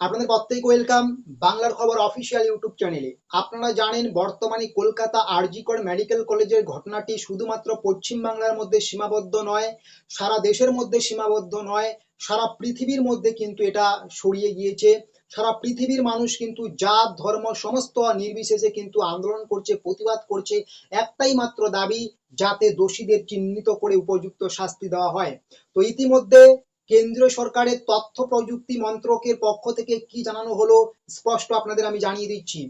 আপনাদের প্রত্যেক ওয়েলকাম বাংলার খবর অফিসিয়াল ইউটিউব চ্যানেলে আপনারা জানেন, বর্তমানে কলকাতা আরজিকর মেডিকেল কলেজের ঘটনাটি শুধুমাত্র পশ্চিম বাংলার মধ্যে সীমাবদ্ধ নয়, সারা দেশের মধ্যে সীমাবদ্ধ নয়, সারা পৃথিবীর মধ্যে কিন্তু এটা ছড়িয়ে গিয়েছে। সারা পৃথিবীর মানুষ কিন্তু জাত, ধর্ম, সমস্ত নির্বিশেষে কিন্তু আন্দোলন করছে, প্রতিবাদ করছে। একটাই মাত্র দাবি, যাতে দোষীদের চিহ্নিত করে উপযুক্ত শাস্তি দেওয়া হয়। তো ইতিমধ্যে কেন্দ্রীয় সরকারের তথ্য প্রযুক্তি মন্ত্রকের পক্ষ থেকে কি জানানো হলো, স্পষ্ট আপনাদের আমি জানিয়ে দিচ্ছি।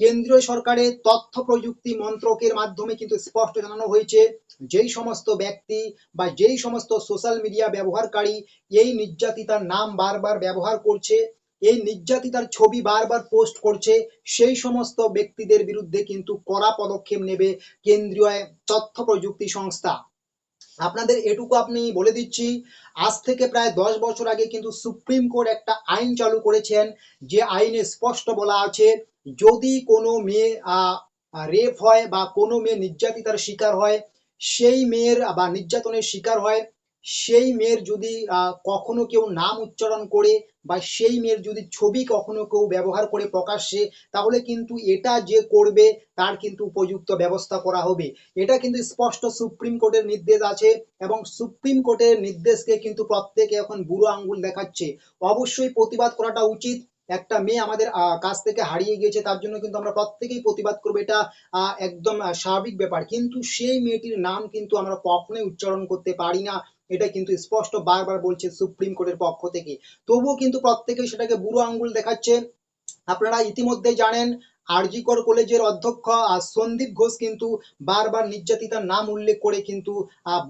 কেন্দ্রীয় সরকারের তথ্য প্রযুক্তি মন্ত্রকের মাধ্যমে কিন্তু স্পষ্ট জানানো হয়েছে, যেই সমস্ত ব্যক্তি বা যেই সমস্ত সোশ্যাল মিডিয়া ব্যবহারকারী এই নির্যাতিতার নাম বারবার ব্যবহার করছে, এই নির্যাতিতার ছবি বারবার পোস্ট করছে, সেই সমস্ত ব্যক্তিদের বিরুদ্ধে কিন্তু কড়া পদক্ষেপ নেবে কেন্দ্রীয় তথ্য প্রযুক্তি সংস্থা। আপনাদের এটুকু আপনি বলে দিচ্ছি, আজ থেকে প্রায় দশ বছর আগে কিন্তু সুপ্রিম কোর্ট একটা আইন চালু করেছেন, যে আইনে স্পষ্ট বলা আছে, যদি কোনো মেয়ে রেপ হয় বা কোনো মেয়ে নির্যাতিতার শিকার হয়, সেই মেয়ের বা নির্যাতনের শিকার হয় সেই মেয়ের যদি কখনো কেউ নাম উচ্চারণ করে বা সেই মেয়ের যদি ছবি কখনো কেউ ব্যবহার করে প্রকাশ্যে, তাহলে কিন্তু এটা যে করবে তার কিন্তু উপযুক্ত ব্যবস্থা করা হবে। এটা কিন্তু স্পষ্ট সুপ্রিম কোর্টের নির্দেশ আছে এবং সুপ্রিম কোর্টের নির্দেশকে কিন্তু প্রত্যেকে এখন বুড়ো আঙ্গুল দেখাচ্ছে। অবশ্যই প্রতিবাদ করাটা উচিত। একটা মেয়ে আমাদের কাছ থেকে হারিয়ে গিয়েছে তার জন্য কিন্তু আমরা প্রত্যেকেই প্রতিবাদ করব। এটা একদম স্বাভাবিক ব্যাপার। কিন্তু সেই মেয়েটির নাম কিন্তু আমরা কখনোই উচ্চারণ করতে পারি না। এটা কিন্তু স্পষ্ট বারবার বলছে সুপ্রিম কোর্টের পক্ষ থেকে। তবুও কিন্তু প্রত্যেকেই সেটাকে বুড়ো আঙ্গুল দেখাচ্ছে আপনারা ইতিমধ্যে জানেন, আরজিকর কলেজের অধ্যক্ষ আর সন্দীপ ঘোষ কিন্তু বারবার নির্যাতিতার নাম উল্লেখ করে কিন্তু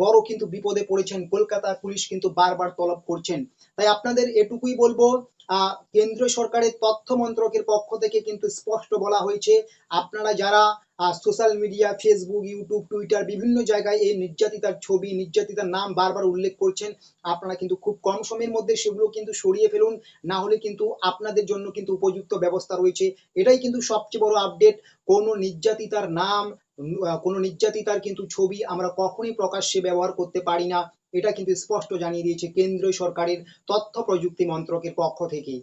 বড় কিন্তু বিপদে পড়েছেন। কলকাতা পুলিশ কিন্তু বারবার তলব করছেন। তাই আপনাদের এটুকুই বলব কেন্দ্রীয় সরকারের তথ্য মন্ত্রকের পক্ষ থেকে কিন্তু স্পষ্ট বলা হয়েছে। আপনারা যারা social media Facebook YouTube Twitter বিভিন্ন জায়গায় এই নির্যাতিতার ছবি, নির্যাতিতার নাম বারবার উল্লেখ করছেন, আপনারা কিন্তু খুব কম সময়ের মধ্যে সেগুলো কিন্তু সরিয়ে ফেলুন। না হলে কিন্তু আপনাদের জন্য কিন্তু উপযুক্ত ব্যবস্থা রয়েছে। এটাই কিন্তু সবচেয়ে বড় আপডেট কোনো নির্যাতিতার নাম কোনো নির্যাতিতার কিন্তু ছবি আমরা কখনোই প্রকাশ্যে ব্যবহার করতে পারি না। এটা কিন্তু স্পষ্ট জানিয়ে দিয়েছে কেন্দ্রীয় সরকারের তথ্য প্রযুক্তি মন্ত্রকের পক্ষ থেকে